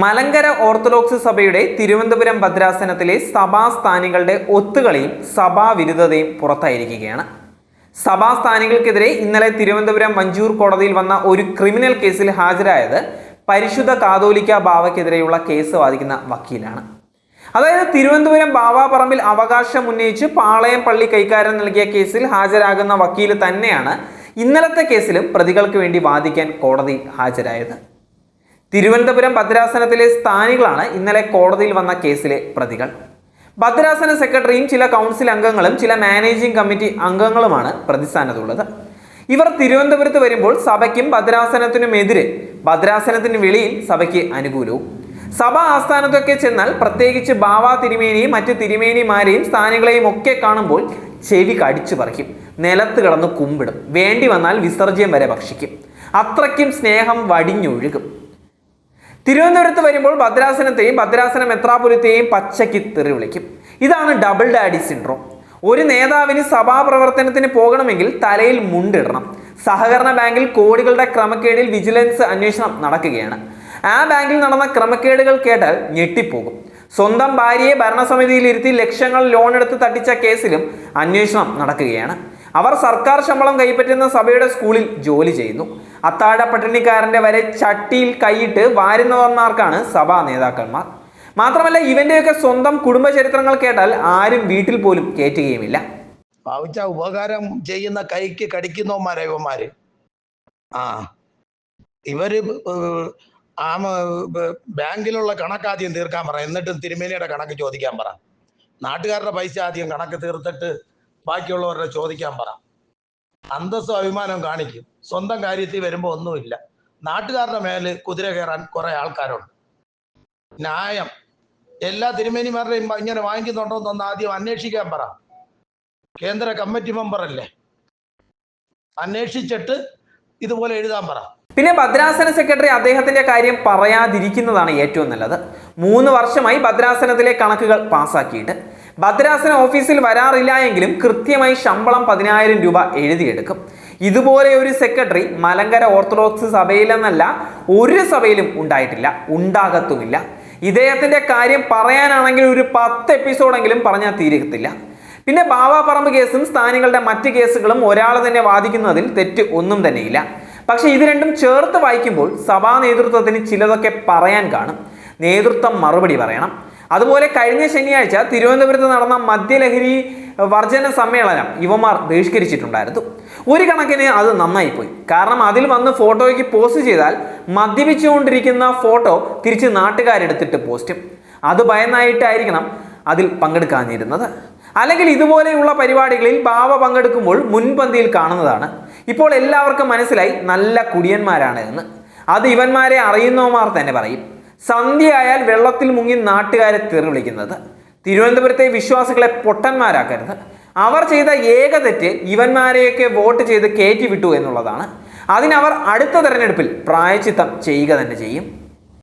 Malankara orthodox സഭയുടെ തിരുവനന്തപുരം ഭദ്രാസനത്തിലെ സഭാസ്ഥാനികളുടെ ഒത്തുകളിയും സഭാവിരുദ്ധതയും പുറത്തായിരിക്കുകയാണ്. സഭാസ്ഥാനികൾക്കെതിരെ ഇന്നലെ തിരുവനന്തപുരം മഞ്ചൂർ കോടതിയിൽ വന്ന ഒരു ക്രിമിനൽ കേസിൽ ഹാജരായത് പരിശുദ്ധ കാതോലിക്ക ബാവയ്ക്കെതിരെയുള്ള കേസ് വാദിക്കുന്ന വക്കീലാണ്. അതായത് തിരുവനന്തപുരം ബാവാപറമ്പിൽ അവകാശം ഉന്നയിച്ച് പാളയം പള്ളി കൈകാര്യം നൽകിയ കേസിൽ ഹാജരാകുന്ന വക്കീൽ തന്നെയാണ് ഇന്നലത്തെ കേസിലും പ്രതികൾക്ക് വേണ്ടി വാദിക്കാൻ കോടതി ഹാജരായത്. തിരുവനന്തപുരം ഭദ്രാസനത്തിലെ സ്ഥാനികളാണ് ഇന്നലെ കോടതിയിൽ വന്ന കേസിലെ പ്രതികൾ. ഭദ്രാസന സെക്രട്ടറിയും ചില കൗൺസിൽ അംഗങ്ങളും ചില മാനേജിംഗ് കമ്മിറ്റി അംഗങ്ങളുമാണ് പ്രതിസ്ഥാനത്തുള്ളത്. ഇവർ തിരുവനന്തപുരത്ത് വരുമ്പോൾ സഭയ്ക്കും ഭദ്രാസനത്തിനുമെതിരെ ഭദ്രാസനത്തിന് വെളിയിൽ സഭയ്ക്ക് അനുകൂലവും. സഭ ആസ്ഥാനത്തൊക്കെ ചെന്നാൽ പ്രത്യേകിച്ച് ബാവ തിരുമേനിയും മറ്റ് തിരുമേനിമാരെയും സ്ഥാനികളെയും ഒക്കെ കാണുമ്പോൾ ചെവി കടിച്ചു പറിക്കും. നിലത്ത് കിടന്ന് കുമ്പിടും. വേണ്ടി വന്നാൽ വിസർജ്യം വരെ ഭക്ഷിക്കും. അത്രയ്ക്കും സ്നേഹം വടിഞ്ഞൊഴുകും. തിരുവനന്തപുരത്ത് വരുമ്പോൾ ഭദ്രാസനത്തെയും ഭദ്രാസന മെത്രാപുരത്തെയും പച്ചയ്ക്ക് തെറി വിളിക്കും. ഇതാണ് ഡബിൾ ഡാഡി സിൻഡ്രോം ഒരു നേതാവിന് സഭാപ്രവർത്തനത്തിന് പോകണമെങ്കിൽ തലയിൽ മുണ്ടിടണം. സഹകരണ ബാങ്കിൽ കോടികളുടെ ക്രമക്കേടിൽ വിജിലൻസ് അന്വേഷണം നടക്കുകയാണ്. ആ ബാങ്കിൽ നടന്ന ക്രമക്കേടുകൾ കേട്ടാൽ ഞെട്ടിപ്പോകും. സ്വന്തം ഭാര്യയെ ഭരണസമിതിയിൽ ഇരുത്തി ലക്ഷങ്ങൾ ലോൺ എടുത്ത് തട്ടിച്ച കേസിലും അന്വേഷണം നടക്കുകയാണ്. അവർ സർക്കാർ ശമ്പളം കൈപ്പറ്റുന്ന സഭയുടെ സ്കൂളിൽ ജോലി ചെയ്യുന്നു. അത്താഴ പട്ടിണിക്കാരന്റെ വരെ ചട്ടിയിൽ കൈയിട്ട് വാരുന്നവർമാർക്കാണ് സഭാ നേതാക്കന്മാർ. മാത്രമല്ല ഇവന്റെയൊക്കെ സ്വന്തം കുടുംബ ചരിത്രങ്ങൾ കേട്ടാൽ ആരും വീട്ടിൽ പോലും കയറ്റുകയുമില്ല. ഭാവിച്ച ഉപകാരം ചെയ്യുന്ന കൈക്ക് കടിക്കുന്നവന്മാരെ ഇവന്മാര്? ആ. ഇവർ ആ ബാങ്കിലുള്ള കണക്ക് ആദ്യം തീർക്കാൻ പറ. എന്നിട്ടും തിരുമേനിയുടെ കണക്ക് ചോദിക്കാൻ പറ. നാട്ടുകാരുടെ പൈസ ആദ്യം കണക്ക് തീർത്തിട്ട് ബാക്കിയുള്ളവരുടെ ചോദിക്കാൻ പറ. അന്തസ്സും അഭിമാനവും കാണിക്കും. സ്വന്തം കാര്യത്തിൽ വരുമ്പോൾ ഒന്നുമില്ല. നാട്ടുകാരുടെ മേൽ കുതിര കയറാൻ കുറെ ആൾക്കാരുണ്ട്. ന്യായം. എല്ലാ തിരുമേനിമാരുടെയും ഇങ്ങനെ വാങ്ങിക്കുന്നുണ്ടോ എന്നൊന്ന് ആദ്യം അന്വേഷിക്കാൻ പറ. കേന്ദ്ര കമ്മിറ്റി മെമ്പർ അല്ലേ? അന്വേഷിച്ചിട്ട് ഇതുപോലെ എഴുതാൻ പറ. പിന്നെ ഭദ്രാസന സെക്രട്ടറി അദ്ദേഹത്തിന്റെ കാര്യം പറയാതിരിക്കുന്നതാണ് ഏറ്റവും നല്ലത്. മൂന്ന് വർഷമായി ഭദ്രാസനത്തിലെ കണക്കുകൾ പാസാക്കിയിട്ട് ഭദ്രാസന ഓഫീസിൽ വരാറില്ല എങ്കിലും കൃത്യമായി ശമ്പളം പതിനായിരം രൂപ എഴുതിയെടുക്കും. ഇതുപോലെ ഒരു സെക്രട്ടറി മലങ്കര ഓർത്തഡോക്സ് സഭയിലെന്നല്ല ഒരു സഭയിലും ഉണ്ടായിട്ടില്ല ഉണ്ടാകത്തുമില്ല. ഇദ്ദേഹത്തിന്റെ കാര്യം പറയാനാണെങ്കിൽ ഒരു പത്ത് എപ്പിസോഡെങ്കിലും പറഞ്ഞാൽ തീരത്തില്ല. പിന്നെ ബാവാ പറമ്പ് കേസും സ്ഥാനികളുടെ മറ്റ് കേസുകളും ഒരാൾ തന്നെ വാദിക്കുന്നതിൽ തെറ്റ് ഒന്നും തന്നെയില്ല. പക്ഷെ ഇത് രണ്ടും ചേർത്ത് വായിക്കുമ്പോൾ സഭാ നേതൃത്വത്തിന് ചിലതൊക്കെ പറയാൻ കാണും. നേതൃത്വം മറുപടി പറയണം. അതുപോലെ കഴിഞ്ഞ ശനിയാഴ്ച തിരുവനന്തപുരത്ത് നടന്ന മദ്യലഹരി വർജന സമ്മേളനം യുവമാർ ബഹിഷ്കരിച്ചിട്ടുണ്ടായിരുന്നു. ഒരു കണക്കിന് അത് നന്നായിപ്പോയി. കാരണം അതിൽ വന്ന് ഫോട്ടോയ്ക്ക് പോസ്റ്റ് ചെയ്താൽ മദ്യപിച്ചുകൊണ്ടിരിക്കുന്ന ഫോട്ടോ തിരിച്ച് നാട്ടുകാരെടുത്തിട്ട് പോസ്റ്റും. അത് ഭയന്നായിട്ടായിരിക്കണം അതിൽ പങ്കെടുക്കാനിരുന്നത് അല്ലെങ്കിൽ ഇതുപോലെയുള്ള പരിപാടികളിൽ ബാവ പങ്കെടുക്കുമ്പോൾ മുൻപന്തിയിൽ കാണുന്നതാണ്. ഇപ്പോൾ എല്ലാവർക്കും മനസ്സിലായി നല്ല കുടിയന്മാരാണ് എന്ന്. അത് ഇവന്മാരെ അറിയുന്നവന്മാർ തന്നെ പറയും. സന്ധ്യയായാൽ വെള്ളത്തിൽ മുങ്ങി നാട്ടുകാരെ തെറി വിളിക്കുന്നത്. തിരുവനന്തപുരത്തെ വിശ്വാസികളെ പൊട്ടന്മാരാക്കരുത്. അവർ ചെയ്ത ഏക തെറ്റ് ഇവന്മാരെയൊക്കെ വോട്ട് ചെയ്ത് കയറ്റി വിട്ടു എന്നുള്ളതാണ്. അതിനവർ അടുത്ത തെരഞ്ഞെടുപ്പിൽ പ്രായച്ചിത്തം ചെയ്യുക തന്നെ ചെയ്യും.